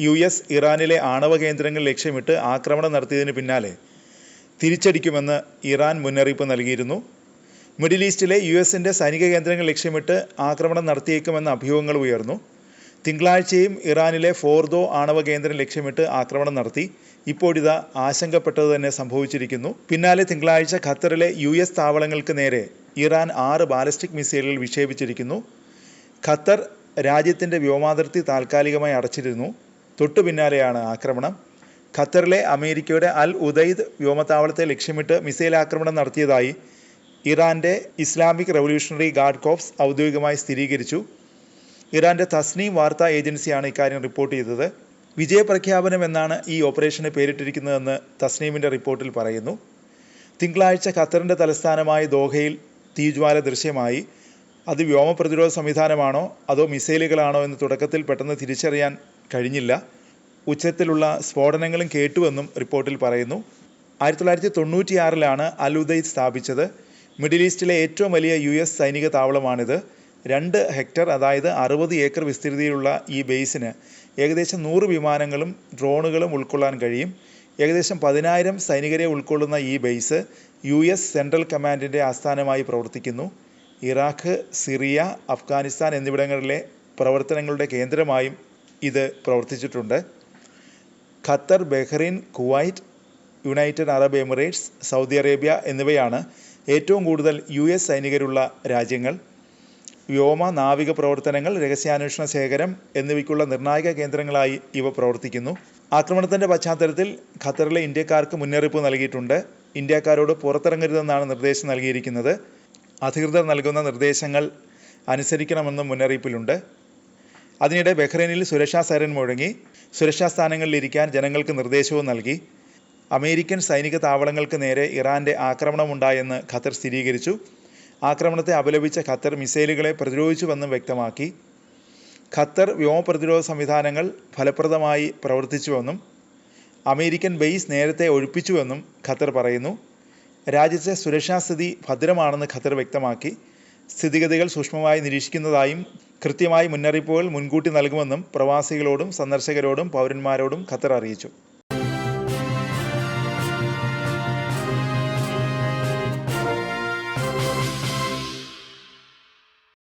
U S ഇറാനിലെ ആണവ കേന്ദ്രങ്ങൾ ലക്ഷ്യമിട്ട് ആക്രമണം നടത്തിയതിന് പിന്നാലെ തിരിച്ചടിക്കുമെന്ന് ഇറാൻ മുന്നറിയിപ്പ് നൽകിയിരുന്നു. മിഡിൽ ഈസ്റ്റിലെ യു എസിന്റെ സൈനിക കേന്ദ്രങ്ങൾ ലക്ഷ്യമിട്ട് ആക്രമണം നടത്തിയേക്കുമെന്ന അഭ്യൂഹങ്ങൾ ഉയർന്നു. തിങ്കളാഴ്ചയും ഇറാനിലെ ഫോർദോ ആണവ കേന്ദ്രം ലക്ഷ്യമിട്ട് ആക്രമണം നടത്തി. ഇപ്പോഴിതാ ആശങ്കപ്പെട്ടത് തന്നെ സംഭവിച്ചിരിക്കുന്നു. പിന്നാലെ തിങ്കളാഴ്ച ഖത്തറിലെ യു എസ് താവളങ്ങൾക്ക് നേരെ ഇറാൻ ആറ് ബാലിസ്റ്റിക് മിസൈലുകൾ വിക്ഷേപിച്ചിരിക്കുന്നു. ഖത്തർ രാജ്യത്തിന്റെ വ്യോമാതിർത്തി താൽക്കാലികമായി അടച്ചിരുന്നു. തൊട്ടു പിന്നാലെയാണ് ആക്രമണം. ഖത്തറിലെ അമേരിക്കയുടെ അൽ ഉദൈദ് വ്യോമത്താവളത്തെ ലക്ഷ്യമിട്ട് മിസൈൽ ആക്രമണം നടത്തിയതായി ഇറാന്റെ ഇസ്ലാമിക് റവല്യൂഷണറി ഗാർഡ് കോപ്സ് ഔദ്യോഗികമായി സ്ഥിരീകരിച്ചു. ഇറാന്റെ തസ്നീം വാർത്താ ഏജൻസിയാണ് ഇക്കാര്യം റിപ്പോർട്ട് ചെയ്തത്. വിജയപ്രഖ്യാപനം എന്നാണ് ഈ ഓപ്പറേഷന് പേരിട്ടിരിക്കുന്നതെന്ന് തസ്നീമിന്റെ റിപ്പോർട്ടിൽ പറയുന്നു. തിങ്കളാഴ്ച ഖത്തറിന്റെ തലസ്ഥാനമായ ദോഹയിൽ തീജ്വാല ദൃശ്യമായി. അത് വ്യോമ പ്രതിരോധ സംവിധാനമാണോ അതോ മിസൈലുകളാണോ എന്ന് തുടക്കത്തിൽ പെട്ടെന്ന് തിരിച്ചറിയാൻ കഴിഞ്ഞില്ല. ഉച്ചത്തിലുള്ള സ്ഫോടനങ്ങളും കേട്ടുവെന്നും റിപ്പോർട്ടിൽ പറയുന്നു. ആയിരത്തി തൊള്ളായിരത്തി തൊണ്ണൂറ്റിയാറിലാണ് അലുദൈ സ്ഥാപിച്ചത്. മിഡിൽ ഈസ്റ്റിലെ ഏറ്റവും വലിയ യു എസ് സൈനിക താവളമാണിത്. രണ്ട് ഹെക്ടർ അതായത് അറുപത് ഏക്കർ വിസ്തൃതിയിലുള്ള ഈ ബേസിന് ഏകദേശം നൂറ് വിമാനങ്ങളും ഡ്രോണുകളും ഉൾക്കൊള്ളാൻ കഴിയും. ഏകദേശം പതിനായിരം സൈനികരെ ഉൾക്കൊള്ളുന്ന ഈ ബേസ് യു എസ് സെൻട്രൽ കമാൻഡിന്റെ ആസ്ഥാനമായി പ്രവർത്തിക്കുന്നു. ഇറാഖ് സിറിയ അഫ്ഗാനിസ്ഥാൻ എന്നിവിടങ്ങളിലെ പ്രവർത്തനങ്ങളുടെ കേന്ദ്രമായും ഇത് പ്രവർത്തിച്ചിട്ടുണ്ട്. Qatar Bahrain Kuwait United Arab Emirates Saudi Arabia എന്നിവയാണ് ഏറ്റവും കൂടുതൽ യു എസ് സൈനികരുള്ള രാജ്യങ്ങൾ. വ്യോമ നാവിക പ്രവർത്തനങ്ങൾ രഹസ്യാന്വേഷണ ശേഖരം എന്നിവയ്ക്കുള്ള നിർണായക കേന്ദ്രങ്ങളായി ഇവ പ്രവർത്തിക്കുന്നു. ആക്രമണത്തിന്റെ പശ്ചാത്തലത്തിൽ ഖത്തറിലെ ഇന്ത്യക്കാർക്ക് മുന്നറിയിപ്പ് നൽകിയിട്ടുണ്ട്. ഇന്ത്യക്കാരോട് പുറത്തിറങ്ങരുതെന്നാണ് നിർദ്ദേശം നൽകിയിരിക്കുന്നത്. അധികൃതർ നൽകുന്ന നിർദ്ദേശങ്ങൾ അനുസരിക്കണമെന്നും മുന്നറിയിപ്പിലുണ്ട്. അതിനിടെ ബഹ്റൈനിൽ സുരക്ഷാ സൈറൻ മുഴങ്ങി സുരക്ഷാ സ്ഥാനങ്ങളിലിരിക്കാൻ ജനങ്ങൾക്ക് നിർദ്ദേശവും നൽകി. അമേരിക്കൻ സൈനിക താവളങ്ങൾക്ക് നേരെ ഇറാന്റെ ആക്രമണമുണ്ടായെന്ന് ഖത്തർ സ്ഥിരീകരിച്ചു. ആക്രമണത്തെ അപലപിച്ച ഖത്തർ മിസൈലുകളെ പ്രതിരോധിച്ചുവെന്നും വ്യക്തമാക്കി. ഖത്തർ വ്യോമ പ്രതിരോധ സംവിധാനങ്ങൾ ഫലപ്രദമായി പ്രവർത്തിച്ചുവെന്നും അമേരിക്കൻ ബേസ് നേരത്തെ ഒഴിപ്പിച്ചുവെന്നും ഖത്തർ പറയുന്നു. രാജ്യത്തെ സുരക്ഷാ സ്ഥിതി ഭദ്രമാണെന്ന് ഖത്തർ വ്യക്തമാക്കി. സ്ഥിതിഗതികൾ സൂക്ഷ്മമായി നിരീക്ഷിക്കുന്നതായും കൃത്യമായി മുന്നറിയിപ്പുകൾ മുൻകൂട്ടി നൽകുമെന്നും പ്രവാസികളോടും സന്ദർശകരോടും പൗരന്മാരോടും ഖത്തർ അറിയിച്ചു